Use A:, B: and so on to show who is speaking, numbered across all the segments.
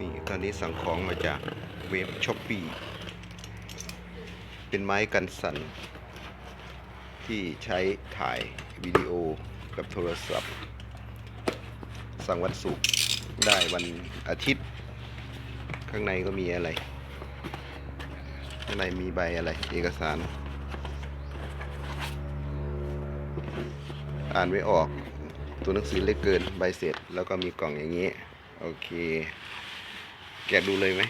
A: นี่ตอนนี้สั่งของมาจากเว็บช้อปปีเป็นไม้กันสั่น ที่ใช้ถ่ายวิดีโอกับโทรศัพท์ สั่งวันศุกร์ได้วันอาทิตย์ ข้างในก็มีอะไร ข้างในมีใบอะไร เอกสาร อ่านไม่ออกตัวหนังสือเล็กเกินใบเสร็จแล้วก็มีกล่องอย่างนี้ โอเค แกะดูเลยไหม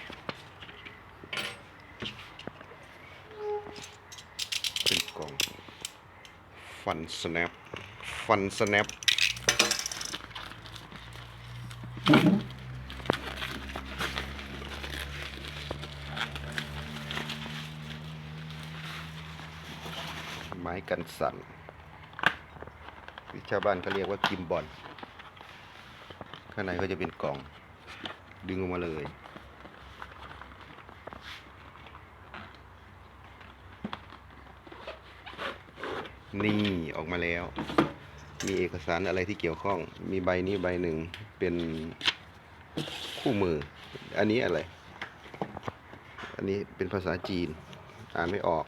A: เป็นกล่อง ฟันสแนป ฟันสแนปไม้กันสั่นชาวบ้านเขาเรียกว่ากิมบอลข้างในก็จะเป็นกล่อง ดึงออกมาเลย นี่ออกมาแล้ว มีเอกสารอะไรที่เกี่ยวข้อง มีใบนี้ใบหนึ่งเป็นคู่มือ อันนี้อะไร อันนี้เป็นภาษาจีน อ่านไม่ออก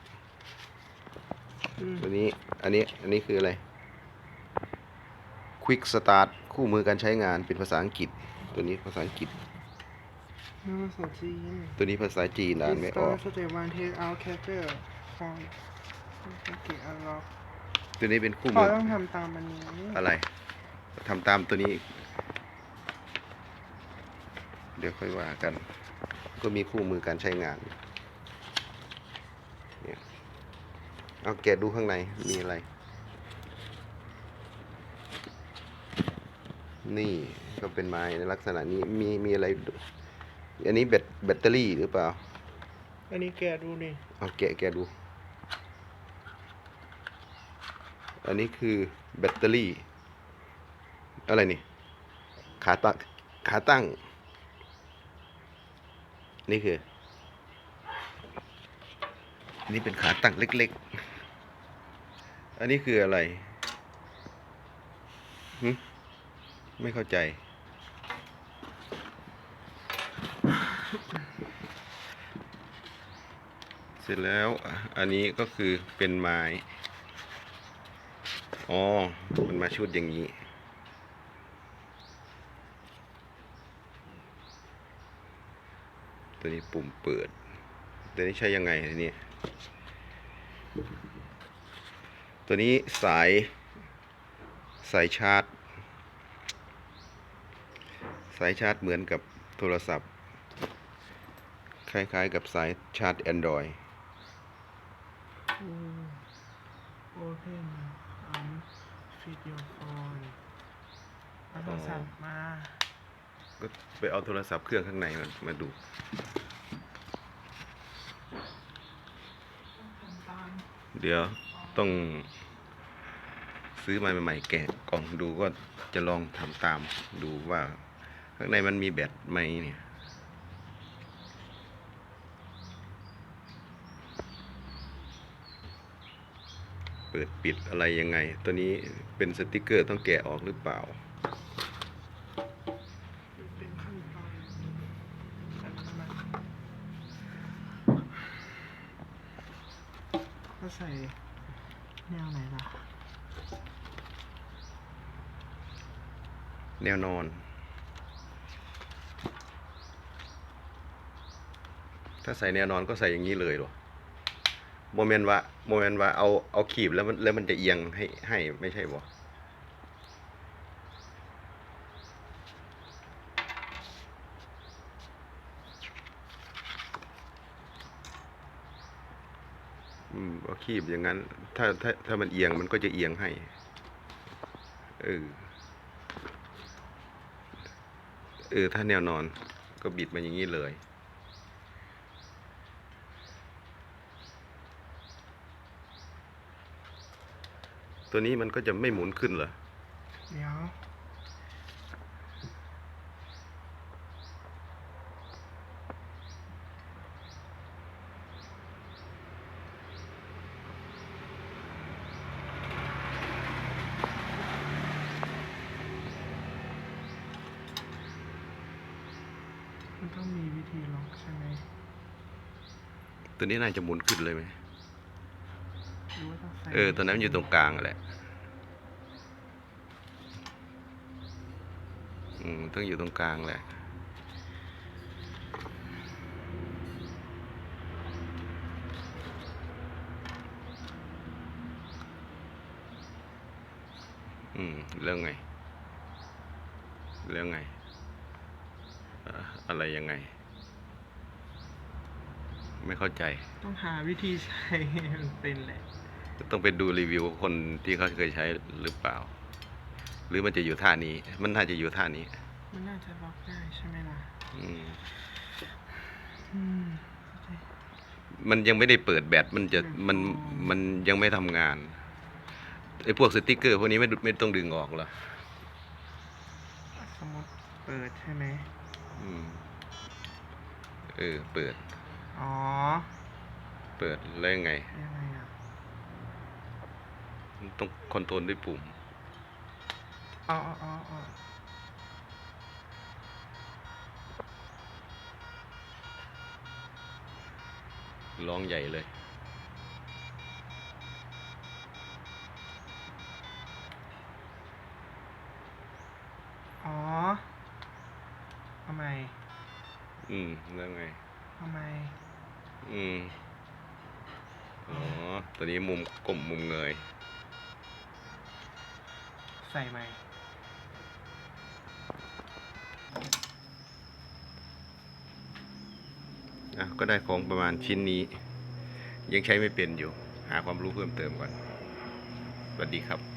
A: ตัวนี้ อันนี้ อันนี้คืออะไร Quick Start คู่มือการใช้งานเป็นภาษาอังกฤษ ตัวนี้ภาษาอังกฤษ
B: ภาษาจีน
A: ตัวนี้ภาษาจีนอ่านไม่ออก
B: สเตวันเทคเอาแคปเจอร์ฟอนต์เกี่อันล็อก
A: ตัวนี้เป็นคู่
B: พอ
A: มือ
B: ต้องทำตามอันนี้
A: อะไรทำตามตัวนี้ เดี๋ยวค่อยว่ากัน ก็มีคู่มือการใช้งานเนี่ยเอาแกะดูข้างในมีอะไร นี่ก็เป็นไม้ในลักษณะนี้มีมีอะไรดูอันนี้แบตแบตเตอรี่หรือเปล่า
B: อันนี้แกดูนี่
A: เอาแกะแกะดู อันนี้คือแบตเตอรี่ อะไรนี่ ขาตั้งขาตั้ง นี่คือ นี่เป็นขาตั้งเล็กๆ อันนี้คืออะไรไม่เข้าใจ เสร็จแล้วอันนี้ก็คือเป็นไม้ อ๋อ มันมาชุดอย่างนี้ตัวนี้ปุ่มเปิด ตัวนี้ใช้ยังไงทีนี้ตัวนี้สาย สายชาร์จ สายชาร์จเหมือนกับโทรศัพท์ คล้ายๆกับสายชาร์จ Android
B: โอเพนอัน ฟิดโอโฟนเอาโทรศัพท์มา
A: ก็ไปเอาโทรศัพท์เครื่องข้างในมามาดูเดี๋ยวต้องซื้อมาใหม่ๆแกะกล่องดูก็จะลองทำตามดูว่า ข้างในมันมีแบตไหมเนี่ย เปิดปิดอะไรยังไง ตัวนี้เป็นสติกเกอร์ต้องแกะออกหรือเปล่า
B: เป็นขั้นตอนก็ใส่แนวไหนล่ะ
A: แนวนอน ถ้าใส่แนวนอนก็ใส่อย่างนี้เลยเหรอ โมเมนต์ว่าโมเมนต์ว่าเอาเอาขีบแล้วมันแล้วมันจะเอียงให้ให้ไม่ใช่บ่อืมเอาขีบอย่างนั้น ถ้าถ้าถ้ามันเอียงมันก็จะเอียงให้เออเออถ้าแนวนอนก็บิดมาอย่างนี้เลย ตัวนี้มันก็จะไม่หมุนขึ้นเหรอ
B: เดี๋ยวมันต้องมีวิธีล็อกใช่ไหม
A: ตัวนี้น่าจะหมุนขึ้นเลยไหม
B: หรือว่าต้องใส่
A: เออ ตัวนั้นอยู่ตรงกลางแหละอืมต้องอยู่ตรงกลางแหละอืมเรื่องไงเรื่องไงเอ่ออะไรยังไง ไม่เข้าใจ
B: ต้องหาวิธีใช้ให้มันเป็นแหละ
A: ต้องไปดูรีวิวคนที่เขาเคยใช้หรือเปล่า หรือมันจะอยู่ท่านี้ มันน่าจะอยู่ท่านี้
B: มันน่าจะล็อกได้ใช่ไหมล่ะ
A: อืม
B: อืมเข้าใจ
A: มันยังไม่ได้เปิดแบตมันจะมันมันยังไม่ทำงานไอ้พวกสติกเกอร์พวกนี้ไม่ไม่ต้องดึงออกหรอ
B: สมมติเปิดใช่ไหม
A: อืมเออ เปิด
B: อ๋อ
A: เปิดแล้วยังไง
B: ยังไงอะ
A: ต้องคอนโทรลด้วยปุ่ม
B: อ๋ออ๋ออ๋ออ๋อ
A: ร้องใหญ่เลย
B: อ๋อทำไม
A: อืมแล้วไง
B: ทำไม
A: อืม อ๋อ ตัวนี้มุมกลมมุมเงย
B: ใส่ไหม่
A: ก็ได้ของประมาณชิ้นนี้ ยังใช้ไม่เป็นอยู่ หาความรู้เพิ่มเติมก่อนสวัสดีครับ